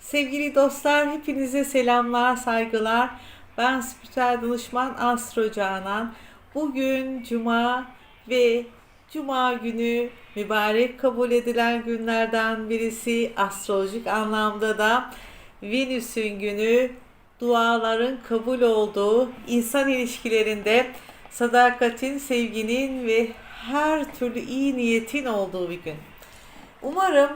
Sevgili dostlar, hepinize selamlar, saygılar. Ben spiritüel danışman Astro Canan. Bugün Cuma ve Cuma günü mübarek kabul edilen günlerden birisi astrolojik anlamda da Venüs'ün günü duaların kabul olduğu insan ilişkilerinde sadakatin, sevginin ve her türlü iyi niyetin olduğu bir gün. Umarım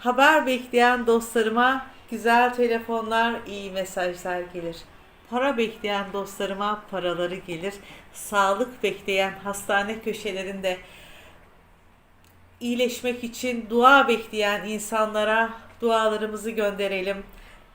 Haber bekleyen dostlarıma güzel telefonlar, iyi mesajlar gelir. Para bekleyen dostlarıma paraları gelir. Sağlık bekleyen hastane köşelerinde iyileşmek için dua bekleyen insanlara dualarımızı gönderelim.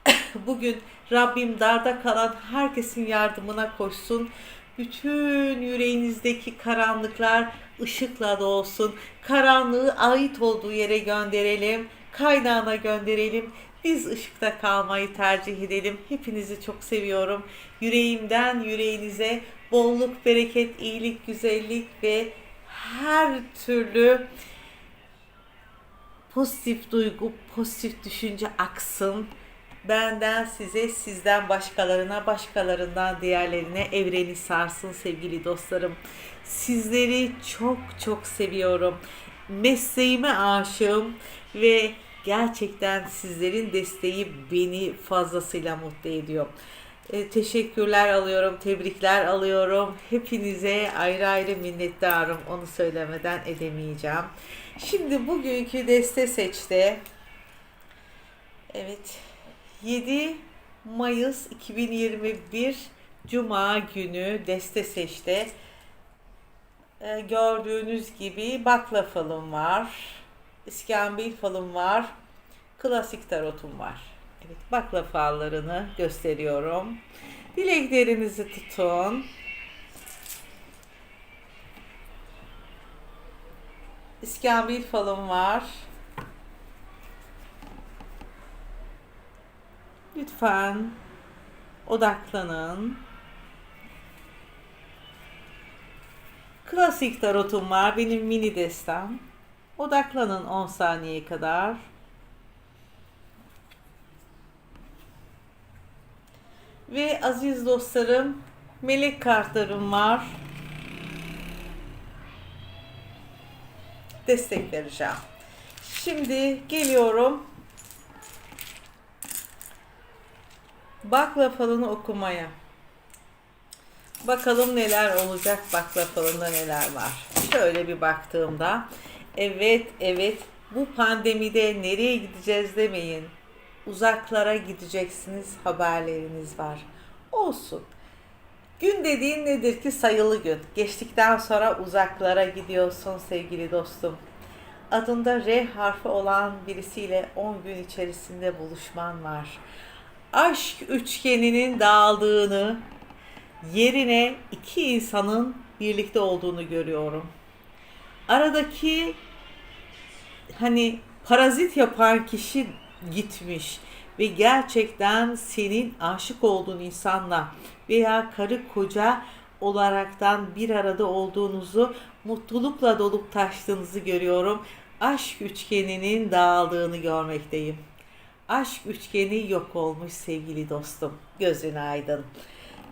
Bugün Rabbim darda kalan herkesin yardımına koşsun. Bütün yüreğinizdeki karanlıklar ışıkla dolsun. Karanlığı ait olduğu yere gönderelim. Kaynağına gönderelim. Biz ışıkta kalmayı tercih edelim. Hepinizi çok seviyorum. Yüreğimden yüreğinize bolluk, bereket, iyilik, güzellik ve her türlü pozitif duygu, pozitif düşünce aksın. Benden size, sizden başkalarına, başkalarından diğerlerine evreni sarsın sevgili dostlarım. Sizleri çok çok seviyorum. Mesleğime aşığım ve gerçekten sizlerin desteği beni fazlasıyla mutlu ediyor. E, teşekkürler alıyorum, tebrikler alıyorum. Hepinize ayrı ayrı minnettarım. Onu söylemeden edemeyeceğim. Şimdi bugünkü deste seçte. Evet. 7 Mayıs 2021 Cuma günü deste seçte. E, gördüğünüz gibi bakla falım var. İskambil falım var. Klasik tarotum var. Evet, bakla fallarını gösteriyorum. Dileklerinizi tutun. İskambil falım var. Lütfen odaklanın. Klasik tarotum var. Benim mini destem. Odaklanın 10 saniye kadar. Ve aziz dostlarım, melek kartlarım var. Destek vereceğim. Şimdi geliyorum. Bakla falını okumaya. Bakalım neler olacak bakla falında neler var. Şöyle bir baktığımda evet evet bu pandemide nereye gideceğiz demeyin. Uzaklara gideceksiniz haberleriniz var. Olsun. Gün dediğin nedir ki sayılı gün. Geçtikten sonra uzaklara gidiyorsun sevgili dostum. Adında R harfi olan birisiyle 10 gün içerisinde buluşman var. Aşk üçgeninin dağıldığını, yerine iki insanın birlikte olduğunu görüyorum. Aradaki hani parazit yapan kişi gitmiş ve gerçekten senin aşık olduğun insanla veya karı koca olaraktan bir arada olduğunuzu mutlulukla dolup taştığınızı görüyorum. Aşk üçgeninin dağıldığını görmekteyim. Aşk üçgeni yok olmuş sevgili dostum. Gözün aydın.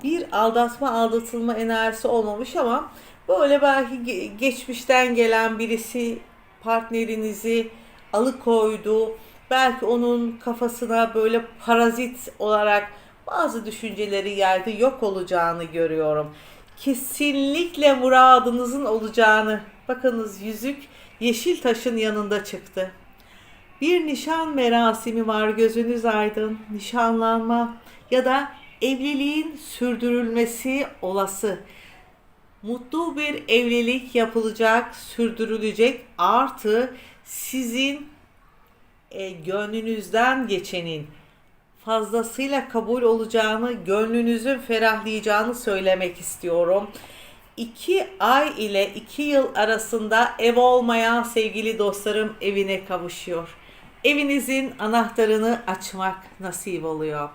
Bir aldatma aldatılma enerjisi olmamış ama böyle belki ge- geçmişten gelen birisi partnerinizi alıkoydu. Belki onun kafasına böyle parazit olarak bazı düşünceleri yaydı. Yok olacağını görüyorum. Kesinlikle muradınızın olacağını. Bakınız yüzük yeşil taşın yanında çıktı. Bir nişan merasimi var gözünüz aydın. Nişanlanma ya da evliliğin sürdürülmesi olası. Mutlu bir evlilik yapılacak, sürdürülecek. Artı sizin e, gönlünüzden geçenin fazlasıyla kabul olacağını, gönlünüzün ferahlayacağını söylemek istiyorum. İki ay ile iki yıl arasında ev olmayan sevgili dostlarım evine kavuşuyor. Evinizin anahtarını açmak nasip oluyor.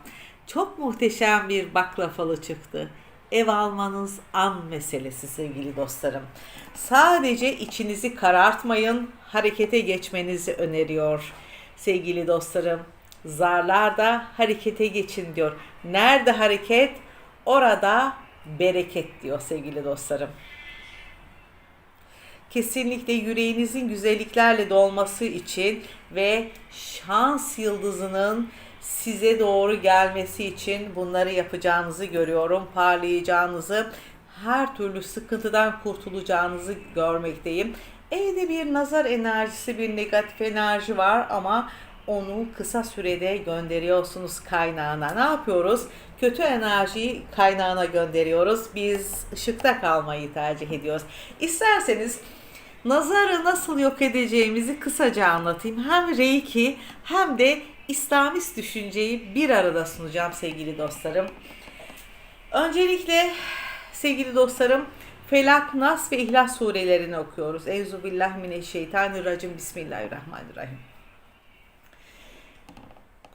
Çok muhteşem bir baklavalı çıktı. Ev almanız an meselesi sevgili dostlarım. Sadece içinizi karartmayın, harekete geçmenizi öneriyor sevgili dostlarım. Zarlar da harekete geçin diyor. Nerede hareket? Orada bereket diyor sevgili dostlarım. Kesinlikle yüreğinizin güzelliklerle dolması için ve şans yıldızının size doğru gelmesi için bunları yapacağınızı görüyorum. Parlayacağınızı, her türlü sıkıntıdan kurtulacağınızı görmekteyim. Evde bir nazar enerjisi, bir negatif enerji var ama onu kısa sürede gönderiyorsunuz kaynağına. Ne yapıyoruz? Kötü enerjiyi kaynağına gönderiyoruz. Biz ışıkta kalmayı tercih ediyoruz. İsterseniz nazarı nasıl yok edeceğimizi kısaca anlatayım. Hem Reiki hem de İslamist düşünceyi bir arada sunacağım sevgili dostlarım. Öncelikle sevgili dostlarım Felak, Nas ve İhlas surelerini okuyoruz. Euzubillahimineşşeytanirracim. Bismillahirrahmanirrahim.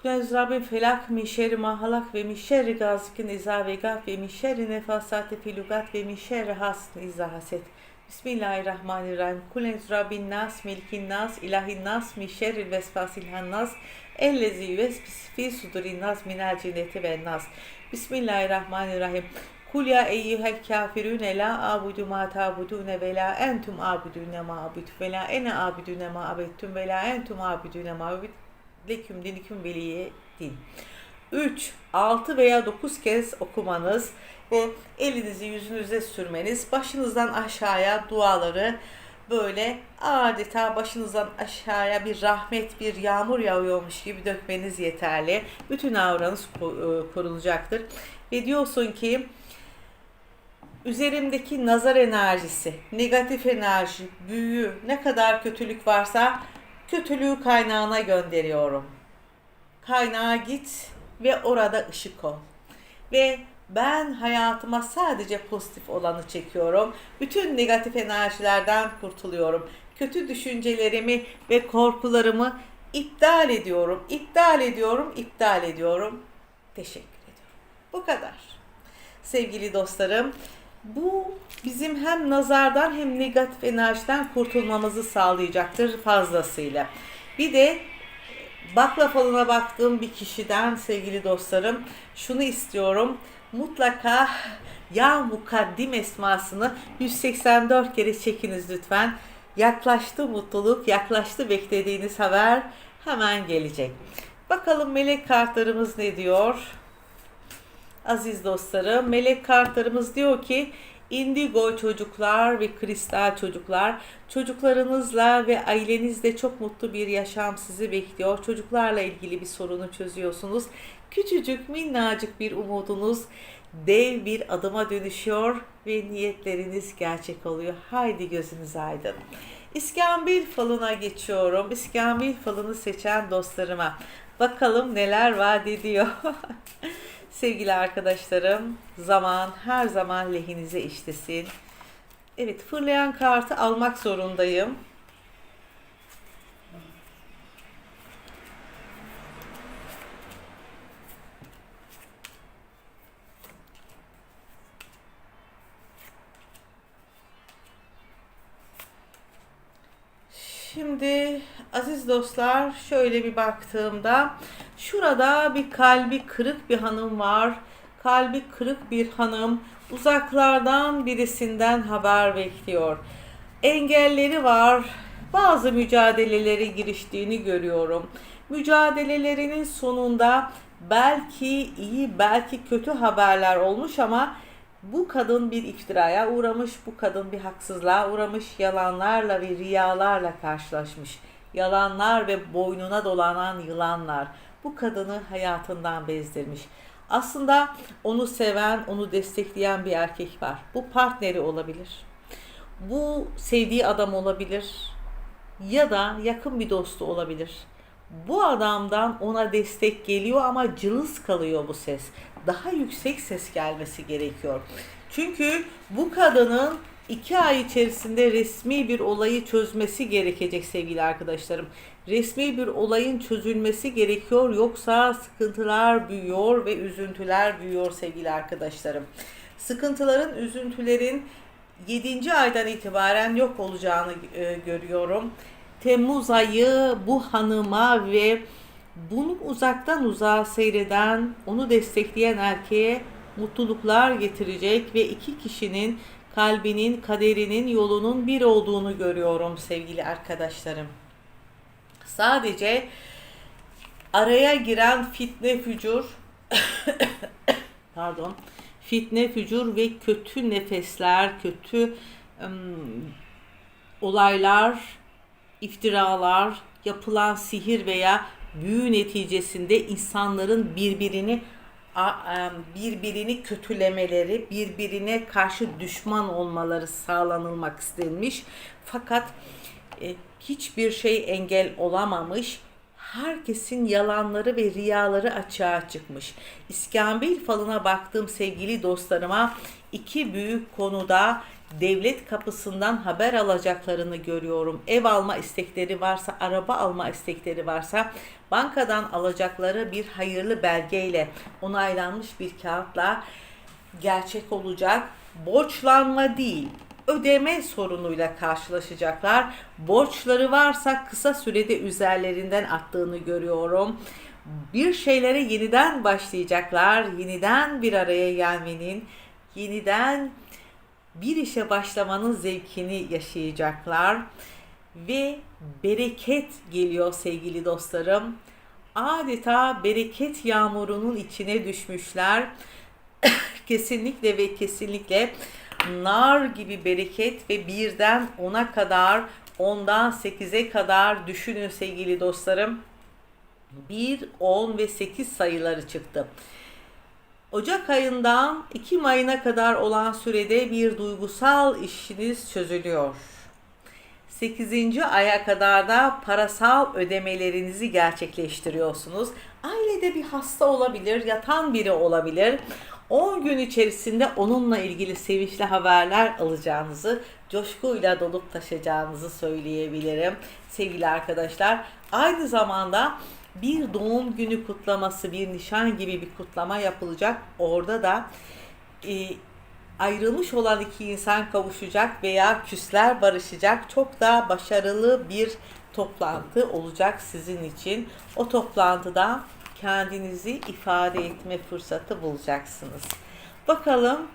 Kulez Rabbim felak min şerri ma halak ve min gazikin izâ ve gaf ve min şerri nefasati fil lugat ve min şerri hasin. Bismillahirrahmanirrahim. Kulez Rabbin nas, milkin nas, ilahin nas, min şerri vesfasil hannas, ellezi vespis fi sudurin nas minel cinneti ve nas. Bismillahirrahmanirrahim. Kul ya eyyuhel kafirune la abudu ma ta'budune ve la entum abudune ma abud ve la ene abudune ma abettum ve la entum abudune ma abud leküm diniküm veliye din. 3, 6 veya 9 kez okumanız ve elinizi yüzünüze sürmeniz, başınızdan aşağıya duaları böyle adeta başınızdan aşağıya bir rahmet, bir yağmur yağıyormuş gibi dökmeniz yeterli. Bütün auranız e, korunulacaktır. Ve diyorsun ki üzerimdeki nazar enerjisi, negatif enerji, büyü, ne kadar kötülük varsa kötülüğü kaynağına gönderiyorum. Kaynağa git ve orada ışık ol. Ve ben hayatıma sadece pozitif olanı çekiyorum. Bütün negatif enerjilerden kurtuluyorum. Kötü düşüncelerimi ve korkularımı iptal ediyorum. İptal ediyorum, iptal ediyorum. Teşekkür ediyorum. Bu kadar. Sevgili dostlarım, bu bizim hem nazardan hem negatif enerjiden kurtulmamızı sağlayacaktır fazlasıyla. Bir de bakla falına baktığım bir kişiden sevgili dostlarım şunu istiyorum. Mutlaka ya mukaddim esmasını 184 kere çekiniz lütfen. Yaklaştı mutluluk, yaklaştı beklediğiniz haber hemen gelecek. Bakalım melek kartlarımız ne diyor? Aziz dostlarım, melek kartlarımız diyor ki indigo çocuklar ve kristal çocuklar çocuklarınızla ve ailenizle çok mutlu bir yaşam sizi bekliyor. Çocuklarla ilgili bir sorunu çözüyorsunuz. Küçücük minnacık bir umudunuz dev bir adıma dönüşüyor ve niyetleriniz gerçek oluyor. Haydi gözünüz aydın. İskambil falına geçiyorum. İskambil falını seçen dostlarıma bakalım neler vaat ediyor. Sevgili arkadaşlarım, zaman her zaman lehinize işlesin. Evet, fırlayan kartı almak zorundayım. Şimdi aziz dostlar şöyle bir baktığımda şurada bir kalbi kırık bir hanım var. Kalbi kırık bir hanım uzaklardan birisinden haber bekliyor. Engelleri var. Bazı mücadelelere giriştiğini görüyorum. Mücadelelerinin sonunda belki iyi belki kötü haberler olmuş ama bu kadın bir iftiraya uğramış, bu kadın bir haksızlığa uğramış, yalanlarla ve riyalarla karşılaşmış. Yalanlar ve boynuna dolanan yılanlar bu kadını hayatından bezdirmiş. Aslında onu seven, onu destekleyen bir erkek var. Bu partneri olabilir. Bu sevdiği adam olabilir. Ya da yakın bir dostu olabilir. Bu adamdan ona destek geliyor ama cılız kalıyor bu ses. Daha yüksek ses gelmesi gerekiyor. Çünkü bu kadının iki ay içerisinde resmi bir olayı çözmesi gerekecek sevgili arkadaşlarım. Resmi bir olayın çözülmesi gerekiyor yoksa sıkıntılar büyüyor ve üzüntüler büyüyor sevgili arkadaşlarım. Sıkıntıların, üzüntülerin 7. aydan itibaren yok olacağını e, görüyorum. Temmuz ayı bu hanıma ve Bunu uzaktan uzağa seyreden, onu destekleyen erkeğe mutluluklar getirecek ve iki kişinin kalbinin, kaderinin, yolunun bir olduğunu görüyorum sevgili arkadaşlarım. Sadece araya giren fitne fücur pardon fitne fücur ve kötü nefesler, kötü ım, olaylar, iftiralar, yapılan sihir veya büyü neticesinde insanların birbirini birbirini kötülemeleri, birbirine karşı düşman olmaları sağlanılmak istenmiş. Fakat e, hiçbir şey engel olamamış. Herkesin yalanları ve riyaları açığa çıkmış. İskambil falına baktığım sevgili dostlarıma iki büyük konuda devlet kapısından haber alacaklarını görüyorum. Ev alma istekleri varsa, araba alma istekleri varsa bankadan alacakları bir hayırlı belgeyle onaylanmış bir kağıtla gerçek olacak. Borçlanma değil, ödeme sorunuyla karşılaşacaklar. Borçları varsa kısa sürede üzerlerinden attığını görüyorum. Bir şeylere yeniden başlayacaklar. Yeniden bir araya gelmenin, yeniden bir işe başlamanın zevkini yaşayacaklar ve bereket geliyor sevgili dostlarım. Adeta bereket yağmurunun içine düşmüşler. kesinlikle ve kesinlikle nar gibi bereket ve birden ona kadar ondan 8'e kadar düşünün sevgili dostlarım. 1, 10 ve 8 sayıları çıktı. Ocak ayından Ekim ayına kadar olan sürede bir duygusal işiniz çözülüyor. 8. aya kadar da parasal ödemelerinizi gerçekleştiriyorsunuz. Ailede bir hasta olabilir, yatan biri olabilir. 10 gün içerisinde onunla ilgili sevinçli haberler alacağınızı, coşkuyla dolup taşacağınızı söyleyebilirim sevgili arkadaşlar. Aynı zamanda bir doğum günü kutlaması, bir nişan gibi bir kutlama yapılacak. Orada da e, ayrılmış olan iki insan kavuşacak veya küsler barışacak. Çok da başarılı bir toplantı olacak sizin için. O toplantıda kendinizi ifade etme fırsatı bulacaksınız. Bakalım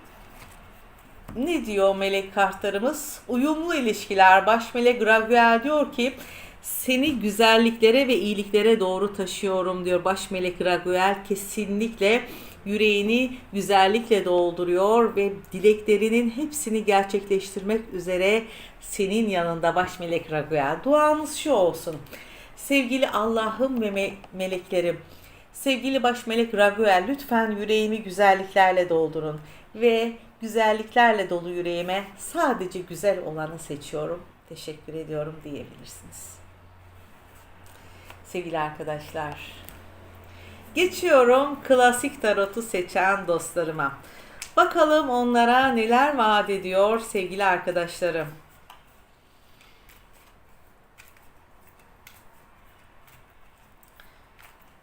ne diyor melek kartlarımız? Uyumlu ilişkiler. Baş melek Raguel diyor ki seni güzelliklere ve iyiliklere doğru taşıyorum diyor baş melek Raguel. Kesinlikle yüreğini güzellikle dolduruyor ve dileklerinin hepsini gerçekleştirmek üzere senin yanında baş melek Raguel. Duanız şu olsun. Sevgili Allah'ım ve me- meleklerim, sevgili baş melek Raguel lütfen yüreğimi güzelliklerle doldurun ve güzelliklerle dolu yüreğime sadece güzel olanı seçiyorum. Teşekkür ediyorum diyebilirsiniz. Sevgili arkadaşlar, geçiyorum klasik tarotu seçen dostlarıma. Bakalım onlara neler vaat ediyor sevgili arkadaşlarım.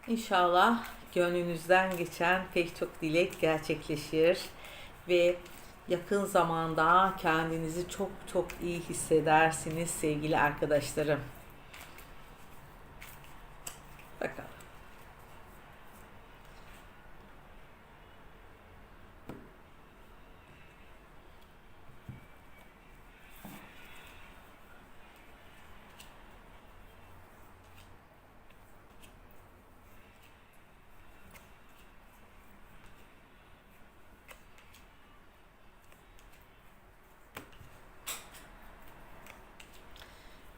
İnşallah gönlünüzden geçen pek çok dilek gerçekleşir ve yakın zamanda kendinizi çok çok iyi hissedersiniz sevgili arkadaşlarım. Bakalım.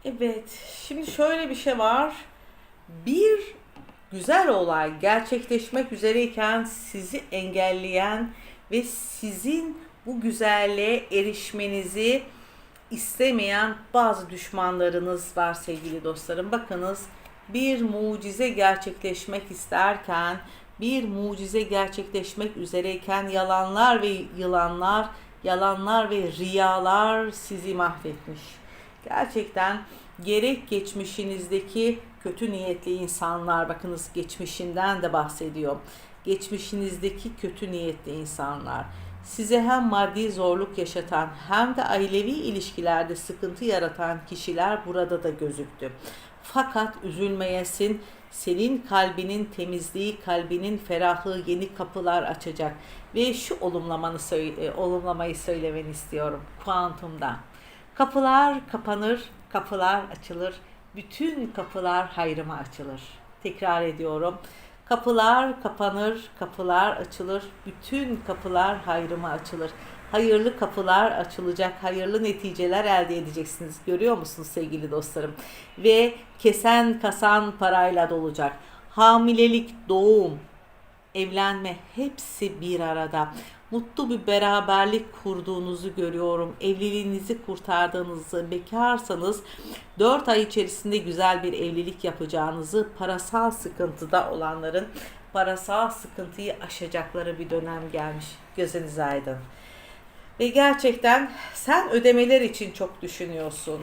Evet, şimdi şöyle bir şey var. Bir güzel olay gerçekleşmek üzereyken sizi engelleyen ve sizin bu güzelliğe erişmenizi istemeyen bazı düşmanlarınız var sevgili dostlarım. Bakınız bir mucize gerçekleşmek isterken, bir mucize gerçekleşmek üzereyken yalanlar ve yılanlar, yalanlar ve riyalar sizi mahvetmiş. Gerçekten gerek geçmişinizdeki kötü niyetli insanlar, bakınız geçmişinden de bahsediyor. Geçmişinizdeki kötü niyetli insanlar size hem maddi zorluk yaşatan hem de ailevi ilişkilerde sıkıntı yaratan kişiler burada da gözüktü. Fakat üzülmeyesin senin kalbinin temizliği, kalbinin ferahlığı yeni kapılar açacak. Ve şu olumlamanı söyle, e, olumlamayı söylemeni istiyorum kuantumda. Kapılar kapanır, kapılar açılır. Bütün kapılar hayrıma açılır. Tekrar ediyorum. Kapılar kapanır, kapılar açılır. Bütün kapılar hayrıma açılır. Hayırlı kapılar açılacak, hayırlı neticeler elde edeceksiniz. Görüyor musunuz sevgili dostlarım? Ve kesen kasan parayla dolacak. Hamilelik, doğum, evlenme hepsi bir arada. Mutlu bir beraberlik kurduğunuzu görüyorum. Evliliğinizi kurtardığınızı, bekarsanız 4 ay içerisinde güzel bir evlilik yapacağınızı, parasal sıkıntıda olanların parasal sıkıntıyı aşacakları bir dönem gelmiş. Gözünüz aydın. Ve gerçekten sen ödemeler için çok düşünüyorsun.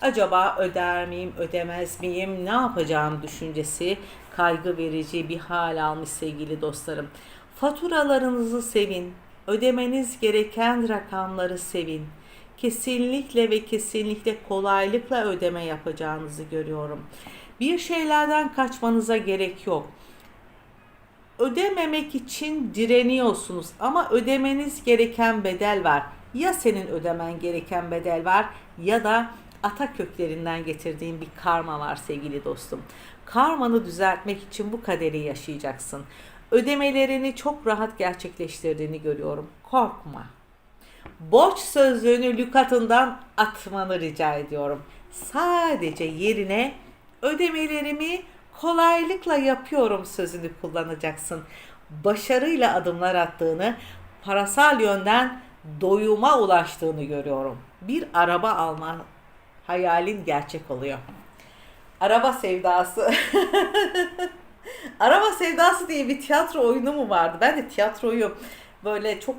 Acaba öder miyim, ödemez miyim, ne yapacağım düşüncesi kaygı verici bir hal almış sevgili dostlarım. Faturalarınızı sevin, ödemeniz gereken rakamları sevin. Kesinlikle ve kesinlikle kolaylıkla ödeme yapacağınızı görüyorum. Bir şeylerden kaçmanıza gerek yok ödememek için direniyorsunuz ama ödemeniz gereken bedel var. Ya senin ödemen gereken bedel var ya da ata köklerinden getirdiğin bir karma var sevgili dostum. Karmanı düzeltmek için bu kaderi yaşayacaksın. Ödemelerini çok rahat gerçekleştirdiğini görüyorum. Korkma. Borç sözlüğünü lükatından atmanı rica ediyorum. Sadece yerine ödemelerimi kolaylıkla yapıyorum sözünü kullanacaksın. Başarıyla adımlar attığını, parasal yönden doyuma ulaştığını görüyorum. Bir araba alma hayalin gerçek oluyor. Araba sevdası. araba sevdası diye bir tiyatro oyunu mu vardı? Ben de tiyatroyu böyle çok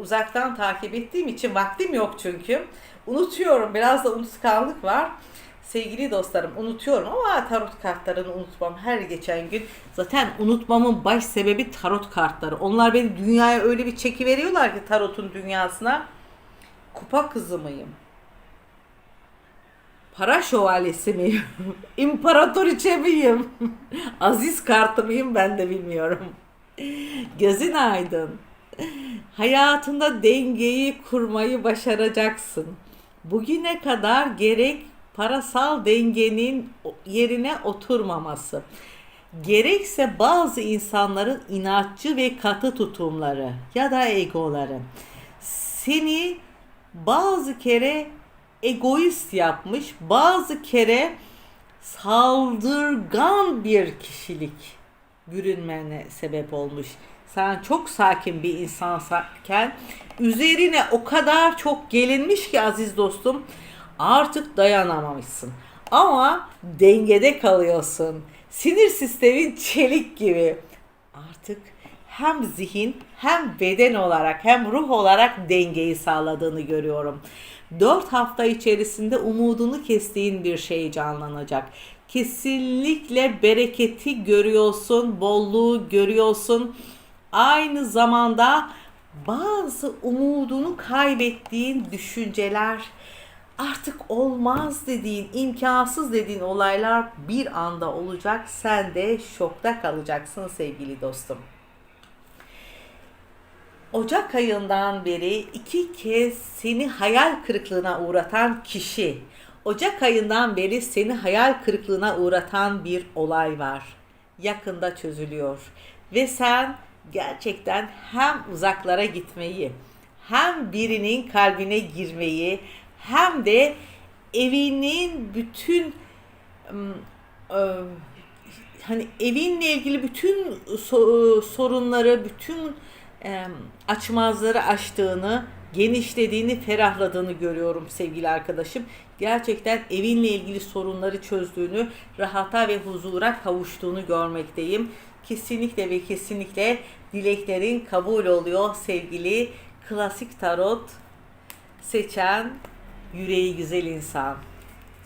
uzaktan takip ettiğim için vaktim yok çünkü. Unutuyorum. Biraz da unutkanlık var sevgili dostlarım unutuyorum ama tarot kartlarını unutmam her geçen gün. Zaten unutmamın baş sebebi tarot kartları. Onlar beni dünyaya öyle bir çeki veriyorlar ki tarotun dünyasına. Kupa kızı mıyım? Para şövalyesi miyim? İmparatoriçe miyim? Aziz kartı mıyım ben de bilmiyorum. Gözün aydın. Hayatında dengeyi kurmayı başaracaksın. Bugüne kadar gerek parasal dengenin yerine oturmaması. Gerekse bazı insanların inatçı ve katı tutumları ya da egoları seni bazı kere egoist yapmış, bazı kere saldırgan bir kişilik bürünmene sebep olmuş. Sen çok sakin bir insanken üzerine o kadar çok gelinmiş ki aziz dostum artık dayanamamışsın. Ama dengede kalıyorsun. Sinir sistemin çelik gibi. Artık hem zihin hem beden olarak hem ruh olarak dengeyi sağladığını görüyorum. 4 hafta içerisinde umudunu kestiğin bir şey canlanacak. Kesinlikle bereketi görüyorsun, bolluğu görüyorsun. Aynı zamanda bazı umudunu kaybettiğin düşünceler, artık olmaz dediğin, imkansız dediğin olaylar bir anda olacak. Sen de şokta kalacaksın sevgili dostum. Ocak ayından beri iki kez seni hayal kırıklığına uğratan kişi, Ocak ayından beri seni hayal kırıklığına uğratan bir olay var. Yakında çözülüyor ve sen gerçekten hem uzaklara gitmeyi, hem birinin kalbine girmeyi, hem de evinin bütün hani evinle ilgili bütün sorunları, bütün açmazları aştığını, genişlediğini, ferahladığını görüyorum sevgili arkadaşım. Gerçekten evinle ilgili sorunları çözdüğünü, rahata ve huzura kavuştuğunu görmekteyim. Kesinlikle ve kesinlikle dileklerin kabul oluyor sevgili klasik tarot seçen yüreği güzel insan.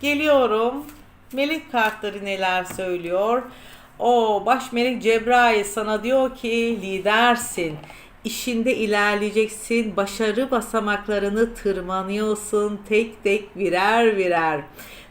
Geliyorum. Melek kartları neler söylüyor? O baş melek Cebrail sana diyor ki lidersin. İşinde ilerleyeceksin. Başarı basamaklarını tırmanıyorsun tek tek birer birer.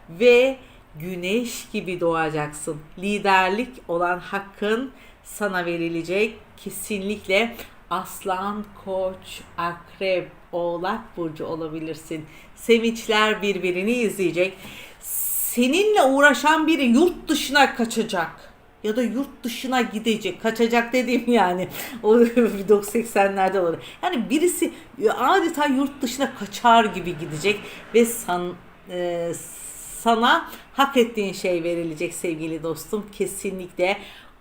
Ve güneş gibi doğacaksın. Liderlik olan hakkın sana verilecek. Kesinlikle aslan, koç, akrep, oğlak burcu olabilirsin. Sevinçler birbirini izleyecek. Seninle uğraşan biri yurt dışına kaçacak ya da yurt dışına gidecek. Kaçacak dediğim yani o 80'lerde olur. Yani birisi adeta yurt dışına kaçar gibi gidecek ve san, e, sana hak ettiğin şey verilecek sevgili dostum. Kesinlikle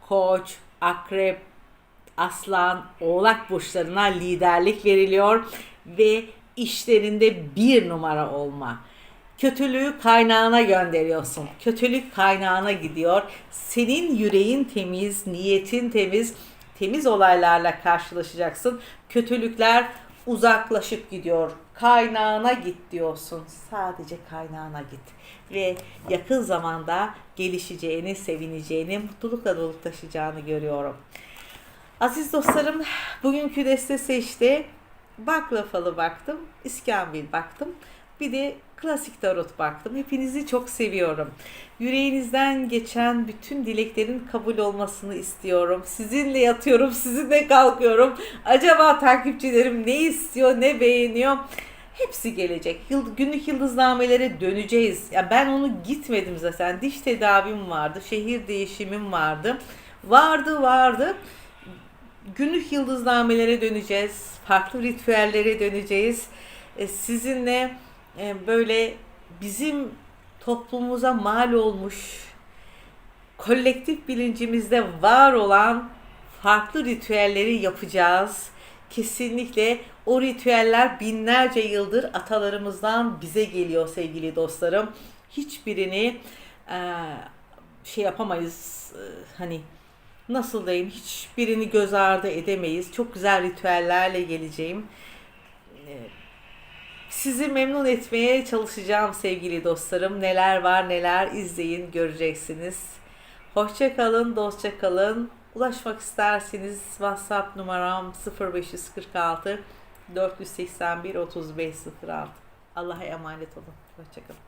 koç, akrep, aslan, oğlak burçlarına liderlik veriliyor ve işlerinde bir numara olma. Kötülüğü kaynağına gönderiyorsun. Kötülük kaynağına gidiyor. Senin yüreğin temiz, niyetin temiz, temiz olaylarla karşılaşacaksın. Kötülükler uzaklaşıp gidiyor. Kaynağına git diyorsun. Sadece kaynağına git. Ve yakın zamanda gelişeceğini, sevineceğini, mutlulukla dolup taşıyacağını görüyorum. Aziz dostlarım, bugünkü deste seçti. Baklavalı baktım, iskambil baktım. Bir de klasik tarot baktım. Hepinizi çok seviyorum. Yüreğinizden geçen bütün dileklerin kabul olmasını istiyorum. Sizinle yatıyorum, sizinle kalkıyorum. Acaba takipçilerim ne istiyor, ne beğeniyor? Hepsi gelecek. Yıl, günlük yıldıznamelere döneceğiz. Ya ben onu gitmedim zaten. Diş tedavim vardı, şehir değişimim vardı. Vardı, vardı günlük yıldıznamelere döneceğiz. Farklı ritüellere döneceğiz. E, sizinle böyle bizim toplumumuza mal olmuş kolektif bilincimizde var olan farklı ritüelleri yapacağız. Kesinlikle o ritüeller binlerce yıldır atalarımızdan bize geliyor sevgili dostlarım. Hiçbirini e, şey yapamayız e, hani nasıl diyeyim hiçbirini göz ardı edemeyiz. Çok güzel ritüellerle geleceğim. Sizi memnun etmeye çalışacağım sevgili dostlarım. Neler var neler izleyin göreceksiniz. Hoşça kalın, dostça kalın. Ulaşmak isterseniz WhatsApp numaram 0546 481 3506. Allah'a emanet olun. Hoşça kalın.